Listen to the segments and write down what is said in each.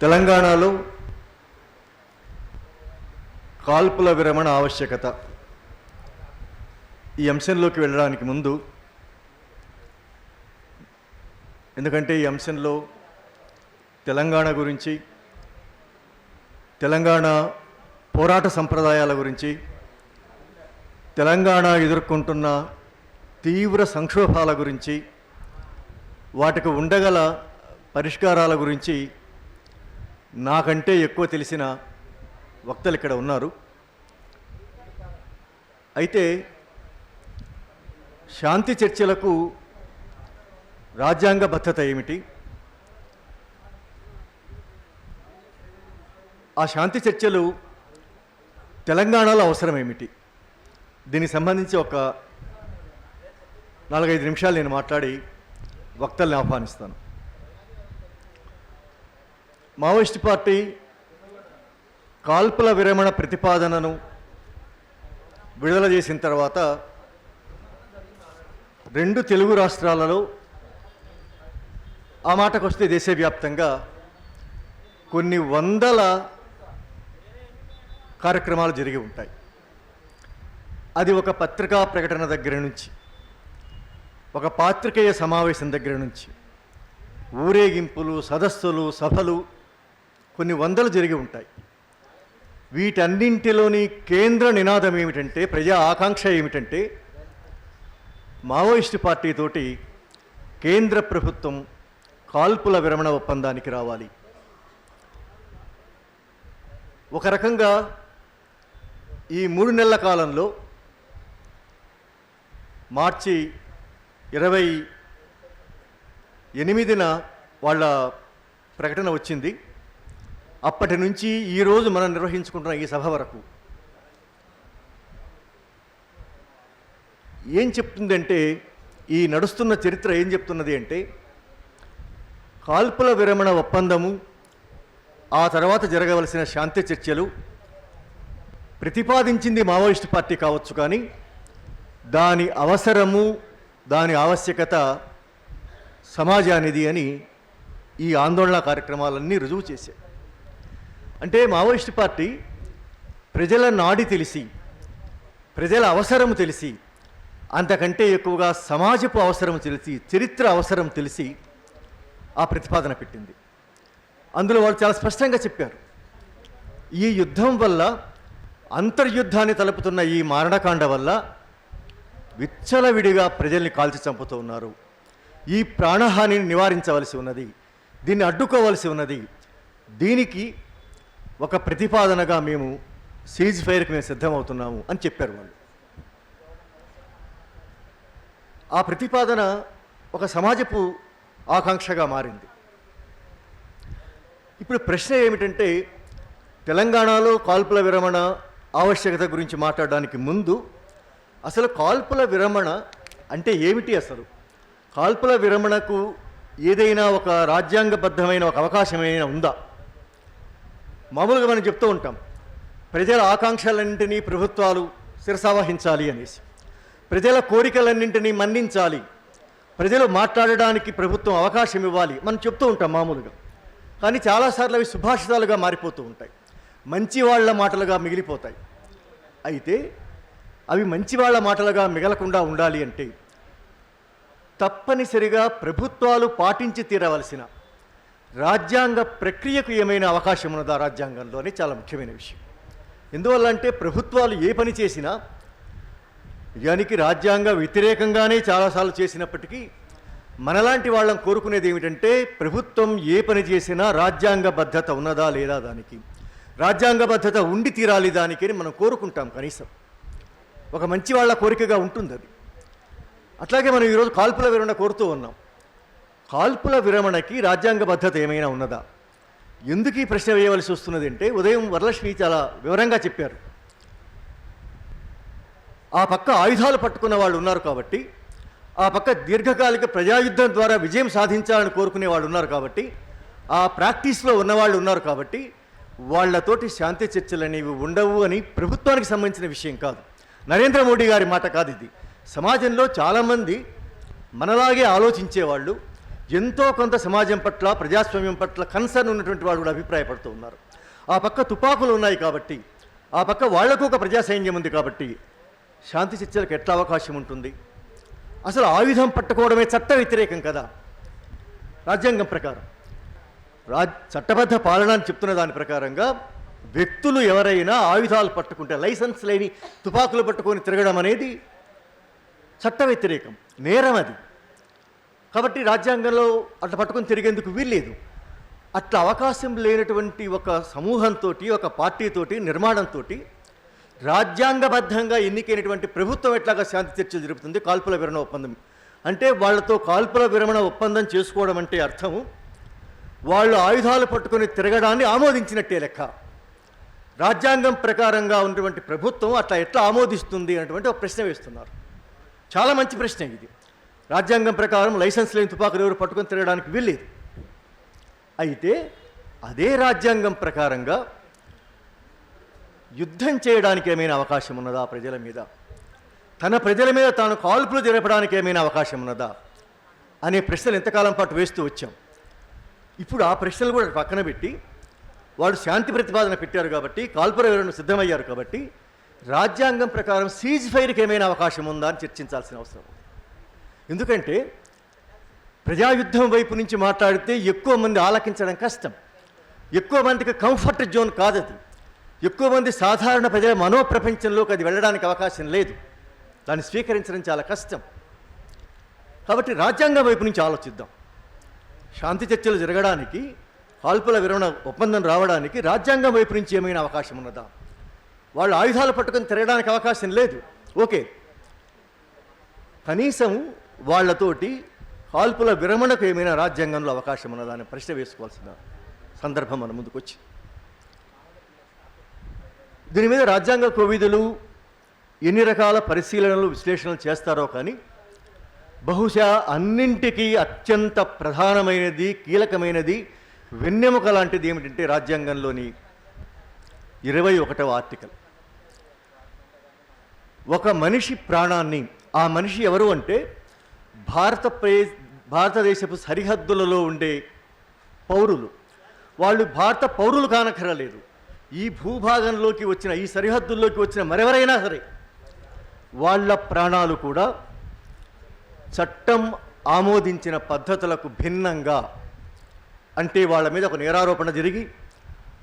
తెలంగాణలో కాల్పుల విరమణ ఆవశ్యకత. ఈ అంశంలోకి వెళ్ళడానికి ముందు ఎందుకంటే ఈ అంశంలో తెలంగాణ గురించి తెలంగాణ పోరాట సంప్రదాయాల గురించి తెలంగాణ ఎదుర్కొంటున్న తీవ్ర సంక్షోభాల గురించి వాటికి ఉండగల పరిష్కారాల గురించి నాకంటే ఎక్కువ తెలిసిన వక్తలు ఇక్కడ ఉన్నారు. అయితే శాంతి చర్చలకు రాజ్యాంగ భద్రత ఏమిటి? ఆ శాంతి చర్చలు తెలంగాణలో అవసరం ఏమిటి? దీనికి సంబంధించి ఒక నాలుగైదు నిమిషాలు నేను మాట్లాడి వక్తల్ని ఆహ్వానిస్తాను. మావోయిస్ట్ పార్టీ కాల్పుల విరమణ ప్రతిపాదనను విడుదల చేసిన తర్వాత రెండు తెలుగు రాష్ట్రాలలో ఆ మాటకు వస్తే దేశవ్యాప్తంగా కొన్ని వందల కార్యక్రమాలు జరిగి ఉంటాయి. అది ఒక పత్రికా ప్రకటన దగ్గర నుంచి ఒక పాత్రికేయ సమావేశం దగ్గర నుంచి ఊరేగింపులు సదస్సులు సభలు కొన్ని వందలు జరిగి ఉంటాయి. వీటన్నింటిలోని కేంద్ర నినాదం ఏమిటంటే ప్రజా ఆకాంక్ష ఏమిటంటే మావోయిస్టు పార్టీతోటి కేంద్ర ప్రభుత్వం కాల్పుల విరమణ ఒప్పందానికి రావాలి. ఒక రకంగా ఈ మూడు నెలల కాలంలో మార్చి ఇరవై ఎనిమిదిన వాళ్ళ ప్రకటన వచ్చింది. అప్పటి నుంచి ఈరోజు మనం నిర్వహించుకుంటున్న ఈ సభ వరకు ఏం చెప్తుందంటే ఈ నడుస్తున్న చరిత్ర ఏం చెప్తున్నది అంటే కాల్పుల విరమణ ఒప్పందము ఆ తర్వాత జరగవలసిన శాంతి చర్చలు ప్రతిపాదించింది మావోయిస్ట్ పార్టీ కావచ్చు కానీ దాని అవసరము దాని ఆవశ్యకత సమాజానిది అని ఈ ఆందోళన కార్యక్రమాలన్నీ రుజువు చేశాయి. అంటే మావోయిస్ట్ పార్టీ ప్రజల నాడి తెలిసి ప్రజల అవసరం తెలిసి అంతకంటే ఎక్కువగా సమాజపు అవసరం తెలిసి చరిత్ర అవసరం తెలిసి ఆ ప్రతిపాదన పెట్టింది. అందులో వాళ్ళు చాలా స్పష్టంగా చెప్పారు. ఈ యుద్ధం వల్ల అంతర్యుద్ధాన్ని తలుపుతున్న ఈ మారణకాండ వల్ల విచ్చలవిడిగా ప్రజల్ని కాల్చి చంపుతూ ఉన్నారు. ఈ ప్రాణహానిని నివారించవలసి ఉన్నది దీన్ని అడ్డుకోవలసి ఉన్నది దీనికి ఒక ప్రతిపాదనగా మేము సీజ్ ఫైర్కి మేము సిద్ధమవుతున్నాము అని చెప్పారు వాళ్ళు. ఆ ప్రతిపాదన ఒక సమాజపు ఆకాంక్షగా మారింది. ఇప్పుడు ప్రశ్న ఏమిటంటే తెలంగాణలో కాల్పుల విరమణ ఆవశ్యకత గురించి మాట్లాడడానికి ముందు అసలు కాల్పుల విరమణ అంటే ఏమిటి అసలు? కాల్పుల విరమణకు ఏదైనా ఒక రాజ్యాంగబద్ధమైన ఒక అవకాశమైనా ఉందా? మామూలుగా మనం చెప్తూ ఉంటాం ప్రజల ఆకాంక్షలన్నింటినీ ప్రభుత్వాలు శిరసావహించాలి అనేసి. ప్రజల కోరికలన్నింటినీ మన్నించాలి. ప్రజలు మాట్లాడడానికి ప్రభుత్వం అవకాశం ఇవ్వాలి. మనం చెప్తూ ఉంటాం మామూలుగా. కానీ చాలాసార్లు అవి సుభాషితాలుగా మారిపోతూ ఉంటాయి. మంచి వాళ్ళ మాటలుగా మిగిలిపోతాయి. అయితే అవి మంచి వాళ్ళ మాటలుగా మిగలకుండా ఉండాలి అంటే తప్పనిసరిగా ప్రభుత్వాలు పాటించి తీరవలసిన రాజ్యాంగ ప్రక్రియకు ఏమైనా అవకాశం ఉన్నదా రాజ్యాంగంలో అని చాలా ముఖ్యమైన విషయం. ఎందువల్ల అంటే ప్రభుత్వాలు ఏ పని చేసినా నిజానికి రాజ్యాంగ వ్యతిరేకంగానే చాలాసార్లు చేసినప్పటికీ మనలాంటి వాళ్ళం కోరుకునేది ఏమిటంటే ప్రభుత్వం ఏ పని చేసినా రాజ్యాంగబద్ధత ఉన్నదా లేదా దానికి. రాజ్యాంగబద్ధత ఉండి తీరాలి దానికి అని మనం కోరుకుంటాం కనీసం. ఒక మంచి వాళ్ళ కోరికగా ఉంటుంది అది అట్లాగే మనం ఈరోజు కాల్పుల వివరణ కోరుతూ ఉన్నాం. కాల్పుల విరమణకి రాజ్యాంగబద్ధత ఏమైనా ఉన్నదా? ఎందుకు ఈ ప్రశ్న వేయవలసి వస్తున్నది అంటే ఉదయం వరలక్ష్మి చాలా వివరంగా చెప్పారు. ఆ పక్క ఆయుధాలు పట్టుకున్న వాళ్ళు ఉన్నారు కాబట్టి ఆ పక్క దీర్ఘకాలిక ప్రజాయుద్ధం ద్వారా విజయం సాధించాలని కోరుకునే వాళ్ళు ఉన్నారు కాబట్టి ఆ ప్రాక్టీస్లో ఉన్నవాళ్ళు ఉన్నారు కాబట్టి వాళ్ళతోటి శాంతి చర్చలు అనేవి ఉండవు అని ప్రభుత్వానికి సంబంధించిన విషయం కాదు. నరేంద్ర మోడీ గారి మాట కాదు ఇది. సమాజంలో చాలామంది మనలాగే ఆలోచించేవాళ్ళు ఎంతో కొంత సమాజం పట్ల ప్రజాస్వామ్యం పట్ల కన్సర్న్ ఉన్నటువంటి వాళ్ళు కూడా అభిప్రాయపడుతూ ఉన్నారు. ఆ పక్క తుపాకులు ఉన్నాయి కాబట్టి ఆ పక్క వాళ్ళకు ఒక ప్రజాసైన్యం ఉంది కాబట్టి శాంతి చర్చలకు ఎట్లా అవకాశం ఉంటుంది? అసలు ఆయుధం పట్టుకోవడమే చట్ట వ్యతిరేకం కదా? రాజ్యాంగం ప్రకారం. రాజ్ చట్టబద్ధ పాలన అని చెప్తున్న దాని ప్రకారంగా వ్యక్తులు ఎవరైనా ఆయుధాలు పట్టుకుంటే లైసెన్స్ లేని తుపాకులు పట్టుకొని తిరగడం అనేది చట్ట వ్యతిరేకం. నేరం అది. కాబట్టి రాజ్యాంగంలో అట్లా పట్టుకొని తిరిగేందుకు వీల్లేదు. అట్లా అవకాశం లేనటువంటి ఒక సమూహంతో ఒక పార్టీతోటి నిర్మాణంతో రాజ్యాంగబద్ధంగా ఎన్నికైనటువంటి ప్రభుత్వం ఎట్లాగా శాంతి చర్చలు జరుపుతుంది? కాల్పుల విరమణ ఒప్పందం. అంటే వాళ్ళతో కాల్పుల విరమణ ఒప్పందం చేసుకోవడం అంటే అర్థము వాళ్ళు ఆయుధాలు పట్టుకొని తిరగడాన్ని ఆమోదించినట్టే లెక్క. రాజ్యాంగం ప్రకారంగా ఉన్నటువంటి ప్రభుత్వం అట్లా ఎట్లా ఆమోదిస్తుంది అనేటువంటి ఒక ప్రశ్న వేస్తున్నారు. చాలా మంచి ప్రశ్న ఇది. రాజ్యాంగం ప్రకారం లైసెన్స్ లేని తుపాకులు ఎవరు పట్టుకొని తిరగడానికి వీల్లేదు. అయితే అదే రాజ్యాంగం ప్రకారంగా యుద్ధం చేయడానికి ఏమైనా అవకాశం ఉన్నదా ప్రజల మీద? తన ప్రజల మీద తాను కాల్పులు జరపడానికి ఏమైనా అవకాశం ఉన్నదా? అనే ప్రశ్నలు ఎంతకాలం పాటు వేస్తూ వచ్చాం. ఇప్పుడు ఆ ప్రశ్నలు కూడా పక్కన పెట్టి వాడు శాంతి ప్రతిపాదన పెట్టారు కాబట్టి కాల్పుల వివరణ సిద్ధమయ్యారు కాబట్టి రాజ్యాంగం ప్రకారం సీజ్ ఫైర్కి ఏమైనా అవకాశం ఉందా అని చర్చించాల్సిన అవసరం ఎందుకంటే ప్రజాయుద్ధం వైపు నుంచి మాట్లాడితే ఎక్కువ మంది ఆలకించడం కష్టం. ఎక్కువ మందికి కంఫర్ట్ జోన్ కాదు అది ఎక్కువ మంది సాధారణ ప్రజల మనోప్రపంచంలోకి అది వెళ్ళడానికి అవకాశం లేదు. దాన్ని స్వీకరించడం చాలా కష్టం. కాబట్టి రాజ్యాంగం వైపు నుంచి ఆలోచిద్దాం. శాంతి చర్చలు జరగడానికి కాల్పుల విరమణ ఒప్పందం రావడానికి రాజ్యాంగం వైపు నుంచి ఏమైనా అవకాశం ఉన్నదా? వాళ్ళు ఆయుధాలు పట్టుకొని తిరగడానికి అవకాశం లేదు. ఓకే. కనీసం వాళ్ళతోటి కాల్పుల విరమణకు ఏమైనా రాజ్యాంగంలో అవకాశం ఉన్నదాన్ని ప్రశ్న వేసుకోవాల్సిన సందర్భం మన ముందుకొచ్చి దీని మీద రాజ్యాంగ కోవిధులు ఎన్ని రకాల పరిశీలనలు విశ్లేషణలు చేస్తారో కానీ బహుశా అన్నింటికీ అత్యంత ప్రధానమైనది కీలకమైనది వెన్నెముక లాంటిది ఏమిటంటే రాజ్యాంగంలోని ఇరవై ఒకటవ ఆర్టికల్. ఒక మనిషి ప్రాణాన్ని ఆ మనిషి ఎవరు అంటే భారత ప్రే- భారతదేశపు సరిహద్దులలో ఉండే పౌరులు. వాళ్ళు భారత పౌరులు కానక్కరలేదు. ఈ భూభాగంలోకి వచ్చిన ఈ సరిహద్దుల్లోకి వచ్చిన మరెవరైనా సరే వాళ్ళ ప్రాణాలు కూడా చట్టం ఆమోదించిన పద్ధతులకు భిన్నంగా అంటే వాళ్ళ మీద ఒక నేరారోపణ జరిగి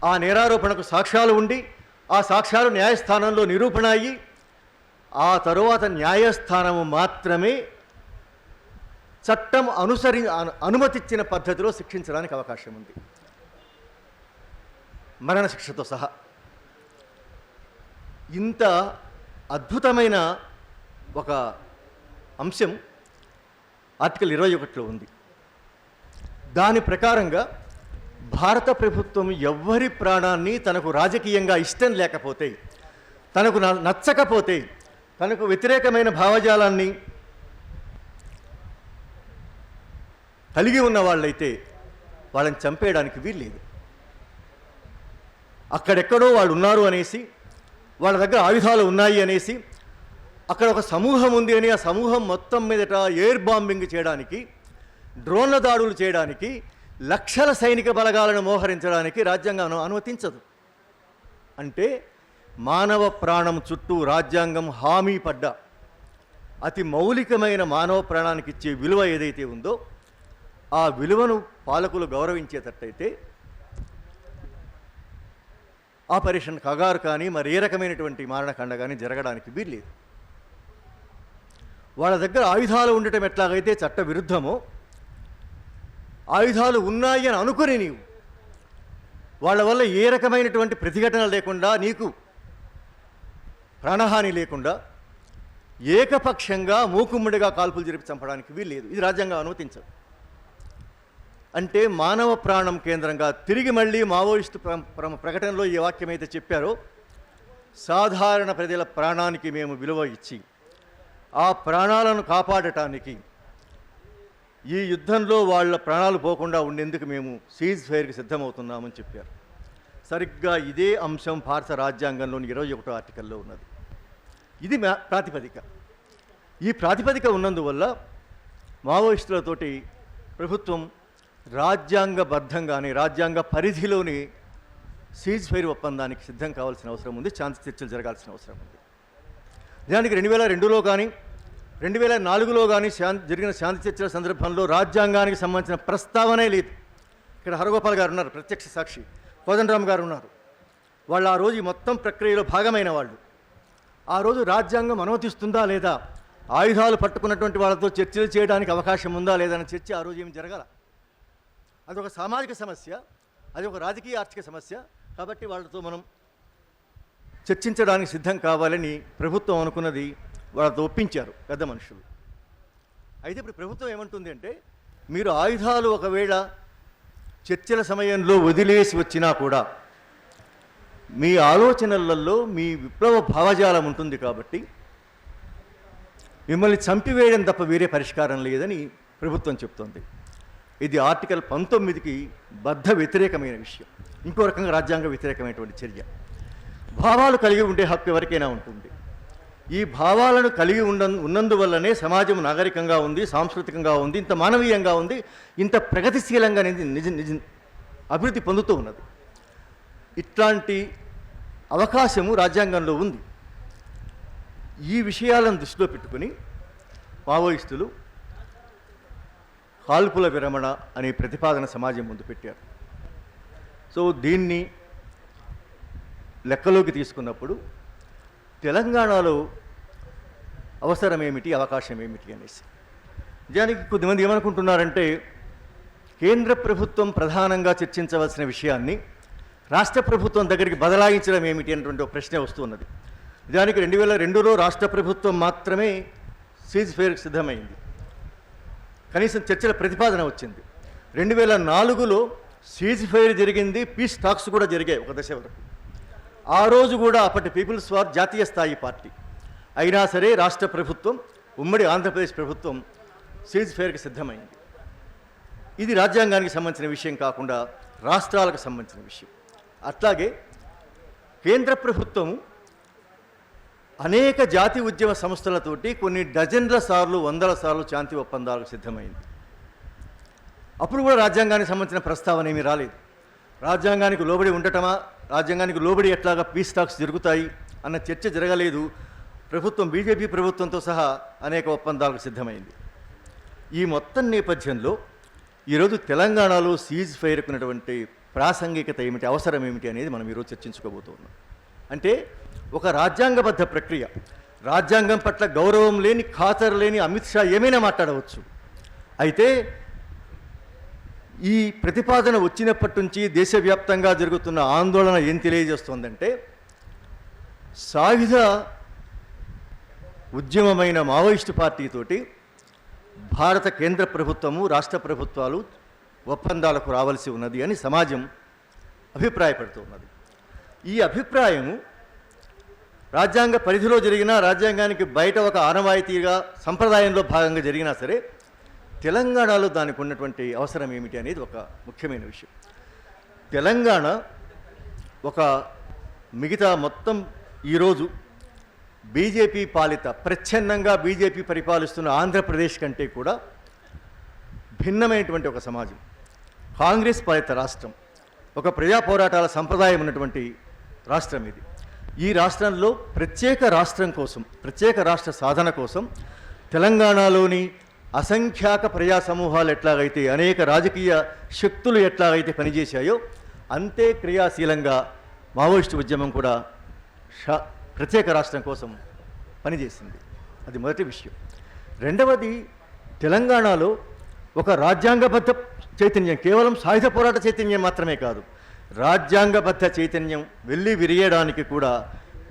ఆ నేరారోపణకు సాక్ష్యాలు ఉండి ఆ సాక్ష్యాలు న్యాయస్థానంలో నిరూపణ అయ్యి ఆ తరువాత న్యాయస్థానము మాత్రమే చట్టం అనుసరి అను- అనుమతిచ్చిన పద్ధతిలో శిక్షించడానికి అవకాశం ఉంది. మరణశిక్షతో సహా. ఇంత అద్భుతమైన ఒక అంశం ఆర్టికల్ ఇరవై ఒకటిలో ఉంది. దాని ప్రకారంగా భారత ప్రభుత్వం ఎవ్వరి ప్రాణాన్ని తనకు రాజకీయంగా ఇష్టం లేకపోతే తనకు న- నచ్చకపోతే తనకు వ్యతిరేకమైన భావజాలాన్ని కలిగి ఉన్న వాళ్ళైతే వాళ్ళని చంపేయడానికి వీల్లేదు. అక్కడెక్కడో వాళ్ళు ఉన్నారు అనేసి వాళ్ళ దగ్గర ఆయుధాలు ఉన్నాయి అనేసి అక్కడ ఒక సమూహం ఉంది అని ఆ సమూహం మొత్తం మీదట ఎయిర్ బాంబింగ్ చేయడానికి డ్రోన్ల దాడులు చేయడానికి లక్షల సైనిక బలగాలను మోహరించడానికి రాజ్యాంగం అనుమతించదు. అంటే మానవ ప్రాణం చుట్టూ రాజ్యాంగం హామీ పడ్డ అతి మౌలికమైన మానవ ప్రాణానికి ఇచ్చే విలువ ఏదైతే ఉందో ఆ విలువను పాలకులు గౌరవించేటట్టయితే ఆపరేషన్ కగారు కానీ మరి ఏ రకమైనటువంటి మారణకాండ కానీ జరగడానికి వీల్లేదు. వాళ్ళ దగ్గర ఆయుధాలు ఉండటం ఎట్లాగైతే చట్ట విరుద్ధమో ఆయుధాలు ఉన్నాయి అని అనుకుని నీవు వాళ్ళ వల్ల ఏ రకమైనటువంటి ప్రతిఘటన లేకుండా నీకు ప్రాణహాని లేకుండా ఏకపక్షంగా మూకుమ్మడిగా కాల్పులు జరిపి చంపడానికి వీల్లేదు. ఇది రాజ్యాంగం అనుమతించదు. అంటే మానవ ప్రాణం కేంద్రంగా తిరిగి మళ్ళీ మావోయిస్టు ప్ర- ప్ర- ప్రకటనలో ఈ వాక్యం అయితే చెప్పారో సాధారణ ప్రజల ప్రాణానికి మేము విలువ ఇచ్చి ఆ ప్రాణాలను కాపాడటానికి ఈ యుద్ధంలో వాళ్ళ ప్రాణాలు పోకుండా ఉండేందుకు మేము సీజ్ ఫైర్కి సిద్ధమవుతున్నామని చెప్పారు. సరిగ్గా ఇదే అంశం భారత రాజ్యాంగంలోని ఇరవై ఒకటో ఆర్టికల్లో ఉన్నది. ఇది ప్రాతిపదిక. ఈ ప్రాతిపదిక ఉన్నందువల్ల మావోయిస్టులతోటి ప్రభుత్వం రాజ్యాంగబద్ధంగానే రాజ్యాంగ పరిధిలోని సీజ్ ఫైర్ ఒప్పందానికి సిద్ధం కావాల్సిన అవసరం ఉంది శాంతి చర్చలు జరగాల్సిన అవసరం ఉంది. దానికి రెండు వేల రెండులో కానీ రెండు వేల నాలుగులో కానీ శాంతి జరిగిన శాంతి చర్చల సందర్భంలో రాజ్యాంగానికి సంబంధించిన ప్రస్తావనే లేదు. ఇక్కడ హరగోపాల్ గారు ఉన్నారు ప్రత్యక్ష సాక్షి. కోదండరామ్ గారు ఉన్నారు. వాళ్ళు ఆ రోజు మొత్తం ప్రక్రియలో భాగమైన వాళ్ళు. ఆ రోజు రాజ్యాంగం అనుమతిస్తుందా లేదా? ఆయుధాలు పట్టుకున్నటువంటి వాళ్ళతో చర్చలు చేయడానికి అవకాశం ఉందా లేదా అనే చర్చ ఆ రోజు ఏమి జరగాల? అదొక సామాజిక సమస్య అది ఒక రాజకీయ ఆర్థిక సమస్య. కాబట్టి వాళ్ళతో మనం చర్చించడానికి సిద్ధం కావాలని ప్రభుత్వం అనుకున్నది వాళ్ళతో ఒప్పించారు పెద్ద మనుషులు. అయితే ఇప్పుడు ప్రభుత్వం ఏమంటుంది అంటే మీరు ఆయుధాలు ఒకవేళ చర్చల సమయంలో వదిలేసి వచ్చినా కూడా మీ ఆలోచనలలో మీ విప్లవ భావజాలం ఉంటుంది కాబట్టి మిమ్మల్ని చంపివేయడం తప్ప వేరే పరిష్కారం లేదని ప్రభుత్వం చెప్తోంది. ఇది ఆర్టికల్ పంతొమ్మిదికి బద్ధ వ్యతిరేకమైన విషయం. ఇంకో రకంగా రాజ్యాంగ వ్యతిరేకమైనటువంటి చర్య. భావాలు కలిగి ఉండే హక్కు ఎవరికైనా ఉంటుంది. ఈ భావాలను కలిగి ఉండ ఉన్నందువల్లనే సమాజం నాగరికంగా ఉంది సాంస్కృతికంగా ఉంది ఇంత మానవీయంగా ఉంది ఇంత ప్రగతిశీలంగా అనేది నిజ నిజ అభివృద్ధి పొందుతూ ఉన్నది. ఇట్లాంటి అవకాశము రాజ్యాంగంలో ఉంది. ఈ విషయాలను దృష్టిలో పెట్టుకుని మావోయిస్టులు కాల్పుల విరమణ అనే ప్రతిపాదన సమాజం ముందు పెట్టారు. సో దీన్ని లెక్కలోకి తీసుకున్నప్పుడు తెలంగాణలో అవసరం ఏమిటి అవకాశం ఏమిటి అనేసి. నిజానికి కొద్దిమంది ఏమనుకుంటున్నారంటే కేంద్ర ప్రభుత్వం ప్రధానంగా చర్చించవలసిన విషయాన్ని రాష్ట్ర ప్రభుత్వం దగ్గరికి బదలాయించడం ఏమిటి అనేటువంటి ఒక ప్రశ్న వస్తున్నది. నిజానికి రెండు వేల రెండులో రాష్ట్ర ప్రభుత్వం మాత్రమే సీజ్ ఫేర్కి సిద్ధమైంది. కనీసం చర్చల ప్రతిపాదన వచ్చింది. రెండు వేల నాలుగులో సీజ్ ఫైర్ జరిగింది పీస్ టాక్స్ కూడా జరిగాయి ఒక దశ వరకు. ఆ రోజు కూడా అప్పటి పీపుల్స్ వార్ జాతీయ స్థాయి పార్టీ. అయినా సరే రాష్ట్ర ప్రభుత్వం ఉమ్మడి ఆంధ్రప్రదేశ్ ప్రభుత్వం సీజ్ ఫైర్కి సిద్ధమైంది. ఇది రాజ్యాంగానికి సంబంధించిన విషయం కాకుండా రాష్ట్రాలకు సంబంధించిన విషయం. అట్లాగే కేంద్ర ప్రభుత్వము అనేక జాతి ఉద్యమ సంస్థలతోటి కొన్ని డజన్ల సార్లు వందల సార్లు శాంతి ఒప్పందాలకు సిద్ధమైంది. అప్పుడు కూడా రాజ్యాంగానికి సంబంధించిన ప్రస్తావన ఏమీ రాలేదు. రాజ్యాంగానికి లోబడి ఉండటమా? రాజ్యాంగానికి లోబడి ఎట్లాగా పీస్ టాక్స్ జరుగుతాయి? అన్న చర్చ జరగలేదు. ప్రభుత్వం బీజేపీ ప్రభుత్వంతో సహా అనేక ఒప్పందాలకు సిద్ధమైంది. ఈ మొత్తం నేపథ్యంలో ఈరోజు తెలంగాణలో సీజ్ ఫైర్కున్నటువంటి ప్రాసంగికత ఏమిటి అవసరం ఏమిటి అనేది మనం ఈరోజు చర్చించుకోబోతున్నాం. అంటే ఒక రాజ్యాంగబద్ధ ప్రక్రియ. రాజ్యాంగం పట్ల గౌరవం లేని ఖాతరు లేని అమిత్ షా ఏమైనా మాట్లాడవచ్చు? అయితే ఈ ప్రతిపాదన వచ్చినప్పటి నుంచి దేశవ్యాప్తంగా జరుగుతున్న ఆందోళన ఏం తెలియజేస్తోందంటే సాయుధ ఉద్యమమైన మావోయిస్టు పార్టీతోటి భారత కేంద్ర ప్రభుత్వము రాష్ట్ర ప్రభుత్వాలు ఒప్పందాలకు రావాల్సి ఉన్నది అని సమాజం అభిప్రాయపడుతున్నది ఈ అభిప్రాయము రాజ్యాంగ పరిధిలో జరిగిన రాజ్యాంగానికి బయట ఒక ఆనవాయితీగా సంప్రదాయంలో భాగంగా జరిగినా సరే తెలంగాణలో దానికి ఉన్నటువంటి అవసరం ఏమిటి అనేది ఒక ముఖ్యమైన విషయం. తెలంగాణ ఒక మిగతా మొత్తం ఈరోజు బీజేపీ పాలిత ప్రచ్ఛన్నంగా బీజేపీ పరిపాలిస్తున్న ఆంధ్రప్రదేశ్ కంటే కూడా భిన్నమైనటువంటి ఒక సమాజం. కాంగ్రెస్ పాలిత రాష్ట్రం ఒక ప్రజా పోరాటాల సంప్రదాయం ఉన్నటువంటి రాష్ట్రం ఇది. ఈ రాష్ట్రంలో ప్రత్యేక రాష్ట్రం కోసం ప్రత్యేక రాష్ట్ర సాధన కోసం తెలంగాణలోని అసంఖ్యాక ప్రజా సమూహాలు ఎట్లాగైతే అనేక రాజకీయ శక్తులు ఎట్లాగైతే పనిచేశాయో అంతే క్రియాశీలంగా మావోయిస్టు ఉద్యమం కూడా షా ప్రత్యేక రాష్ట్రం కోసం పనిచేసింది. అది మొదటి విషయం. రెండవది తెలంగాణలో ఒక రాజ్యాంగబద్ధ చైతన్యం కేవలం సాయుధ పోరాట చైతన్యం మాత్రమే కాదు రాజ్యాంగబద్ధ చైతన్యం వెళ్ళి విరియడానికి కూడా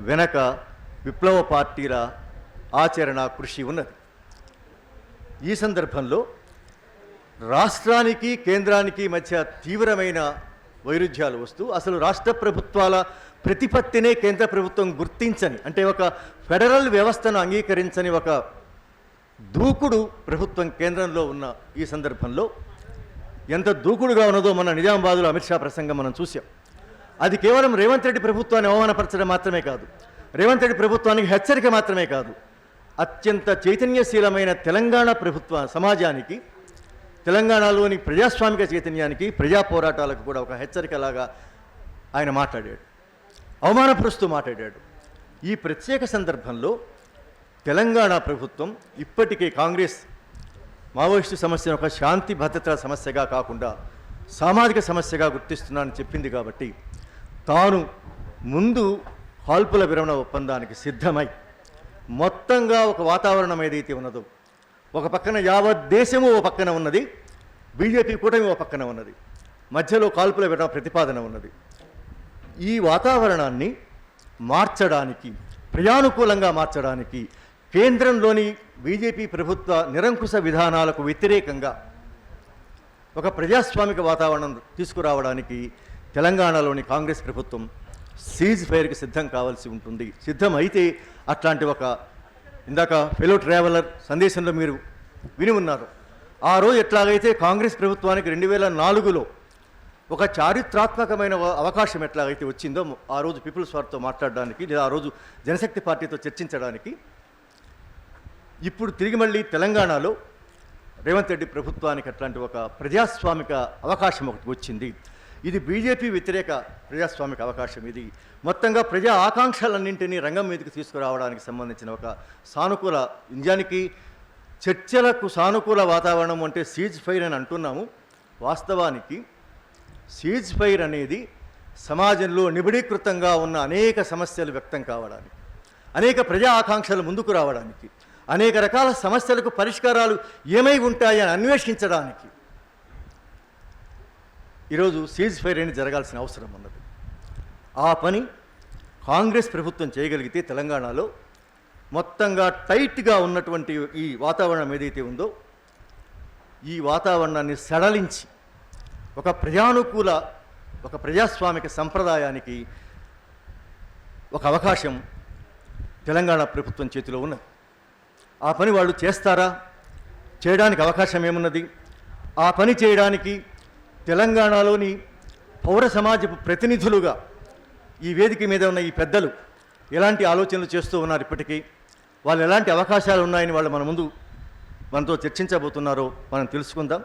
వెనక విప్లవ పార్టీల ఆచరణ కృషి ఉన్నది. ఈ సందర్భంలో రాష్ట్రానికి కేంద్రానికి మధ్య తీవ్రమైన వైరుధ్యాలు వస్తూ అసలు రాష్ట్ర ప్రభుత్వాల ప్రతిపత్తినే కేంద్ర ప్రభుత్వం గుర్తించని అంటే ఒక ఫెడరల్ వ్యవస్థను అంగీకరించని ఒక దూకుడు ప్రభుత్వం కేంద్రంలో ఉన్న ఈ సందర్భంలో ఎంత దూకుడుగా ఉన్నదో మన నిజామాబాద్లో అమిత్ షా ప్రసంగం మనం చూసాం అది కేవలం రేవంత్ రెడ్డి ప్రభుత్వాన్ని అవమానపరచడం మాత్రమే కాదు. రేవంత్ రెడ్డి ప్రభుత్వానికి హెచ్చరిక మాత్రమే కాదు. అత్యంత చైతన్యశీలమైన తెలంగాణ ప్రభుత్వ సమాజానికి తెలంగాణలోని ప్రజాస్వామిక చైతన్యానికి ప్రజా పోరాటాలకు కూడా ఒక హెచ్చరికలాగా ఆయన మాట్లాడాడు. అవమానపరుస్తూ మాట్లాడాడు. ఈ ప్రత్యేక సందర్భంలో తెలంగాణ ప్రభుత్వం ఇప్పటికే కాంగ్రెస్ మావోయిస్టు సమస్యను ఒక శాంతి భద్రతల సమస్యగా కాకుండా సామాజిక సమస్యగా గుర్తిస్తున్నానని చెప్పింది కాబట్టి తాను ముందు కాల్పుల విరమణ ఒప్పందానికి సిద్ధమై మొత్తంగా ఒక వాతావరణం ఏదైతే ఉన్నదో ఒక పక్కన యావత్ దేశము ఓ పక్కన ఉన్నది బీజేపీ కూటమి ఓ పక్కన ఉన్నది మధ్యలో కాల్పుల విరమణ ప్రతిపాదన ఉన్నది. ఈ వాతావరణాన్ని మార్చడానికి ప్రయానుకూలంగా మార్చడానికి కేంద్రంలోని బీజేపీ ప్రభుత్వ నిరంకుశ విధానాలకు వ్యతిరేకంగా ఒక ప్రజాస్వామిక వాతావరణం తీసుకురావడానికి తెలంగాణలోని కాంగ్రెస్ ప్రభుత్వం సీజ్ ఫైర్కి సిద్ధం కావాల్సి ఉంటుంది. సిద్ధమైతే అట్లాంటి ఒక ఇందాక ఫెలో ట్రావెలర్ సందేశంలో మీరు విని ఉన్నారు. ఆ రోజు ఎట్లాగైతే కాంగ్రెస్ ప్రభుత్వానికి రెండు వేల నాలుగులో ఒక చారిత్రాత్మకమైన అవకాశం ఎట్లాగైతే వచ్చిందో ఆ రోజు పీపుల్స్ వారితో మాట్లాడడానికి లేదా ఆ రోజు జనశక్తి పార్టీతో చర్చించడానికి ఇప్పుడు తిరిగి మళ్ళీ తెలంగాణలో రేవంత్ రెడ్డి ప్రభుత్వానికి అట్లాంటి ఒక ప్రజాస్వామిక అవకాశం ఒకటి వచ్చింది. ఇది బీజేపీ వ్యతిరేక ప్రజాస్వామిక అవకాశం ఇది. మొత్తంగా ప్రజా ఆకాంక్షలన్నింటినీ రంగం మీదకి తీసుకురావడానికి సంబంధించిన ఒక సానుకూల నిజానికి చర్చలకు సానుకూల వాతావరణం అంటే సీజ్ ఫైర్ అని అంటున్నాము. వాస్తవానికి సీజ్ ఫైర్ అనేది సమాజంలో నిబిడీకృతంగా ఉన్న అనేక సమస్యలు వ్యక్తం కావడానికి అనేక ప్రజా ఆకాంక్షలు ముందుకు రావడానికి అనేక రకాల సమస్యలకు పరిష్కారాలు ఏమై ఉంటాయని అన్వేషించడానికి. ఈరోజు సీజ్ ఫైర్ అని జరగాల్సిన అవసరం ఉన్నది. ఆ పని కాంగ్రెస్ ప్రభుత్వం చేయగలిగితే తెలంగాణలో మొత్తంగా టైట్గా ఉన్నటువంటి ఈ వాతావరణం ఏదైతే ఉందో ఈ వాతావరణాన్ని సడలించి ఒక ప్రజానుకూల ఒక ప్రజాస్వామిక సంప్రదాయానికి ఒక అవకాశం తెలంగాణ ప్రభుత్వం చేతిలో ఉన్నది. ఆ పని వాళ్ళు చేస్తారా? చేయడానికి అవకాశం ఏమున్నది ఆ పని చేయడానికి తెలంగాణలోని పౌర సమాజపు ప్రతినిధులుగా ఈ వేదిక మీద ఉన్న ఈ పెద్దలు ఎలాంటి ఆలోచనలు చేస్తూ ఉన్నారు ఇప్పటికీ? వాళ్ళు ఎలాంటి అవకాశాలు ఉన్నాయని వాళ్ళు మన ముందు మనతో చర్చించబోతున్నారో మనం తెలుసుకుందాం.